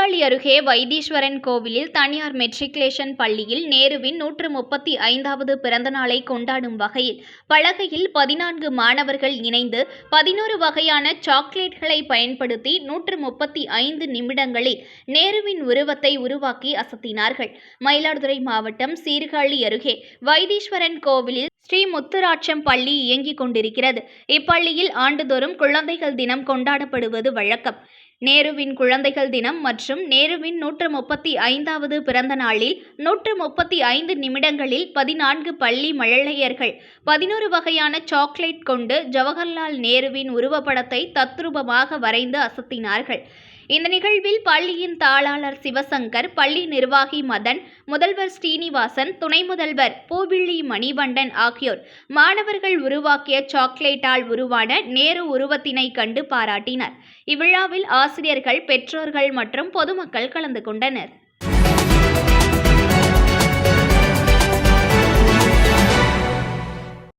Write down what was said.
அருகே வைத்தீஸ்வரன் கோவிலில் தனியார் மெட்ரிகுலேஷன் பள்ளியில் நேருவின் நூற்று முப்பத்தி ஐந்தாவது பிறந்தநாளை கொண்டாடும் வகையில் பலகையில் பதினான்கு மாணவர்கள் இணைந்து பதினோரு வகையான சாக்லேட்களை பயன்படுத்தி நூற்று முப்பத்தி ஐந்து நிமிடங்களில் நேருவின் உருவத்தை உருவாக்கி அசத்தினார்கள். மயிலாடுதுறை மாவட்டம் சீர்காழி அருகே வைத்தீஸ்வரன் கோவிலில் ஸ்ரீ முத்துராட்சம் பள்ளி இயங்கிக் கொண்டிருக்கிறது. இப்பள்ளியில் ஆண்டுதோறும் குழந்தைகள் தினம் கொண்டாடப்படுவது வழக்கம். நேருவின் குழந்தைகள் தினம் மற்றும் நேருவின் நூற்று முப்பத்தி ஐந்தாவது பிறந்த நாளில் நூற்று முப்பத்தி ஐந்து நிமிடங்களில் பதினான்கு பள்ளி மழலையர்கள் பதினோரு வகையான சாக்லேட் கொண்டு ஜவஹர்லால் நேருவின் உருவப்படத்தை தத்ரூபமாக வரைந்து அசத்தினார்கள். இந்த நிகழ்வில் பள்ளியின் தாளாளர் சிவசங்கர் பள்ளி நிர்வாகி மதன் முதல்வர் ஸ்ரீனிவாசன் துணை முதல்வர் பூவிழி மணிவண்டன் ஆகியோர் மாணவர்கள் உருவாக்கிய சாக்லேட்டால் உருவான நேரு உருவத்தினை கண்டு பாராட்டினர். இவ்விழாவில் ஆசிரியர்கள் பெற்றோர்கள் மற்றும் பொதுமக்கள் கலந்து கொண்டனர்.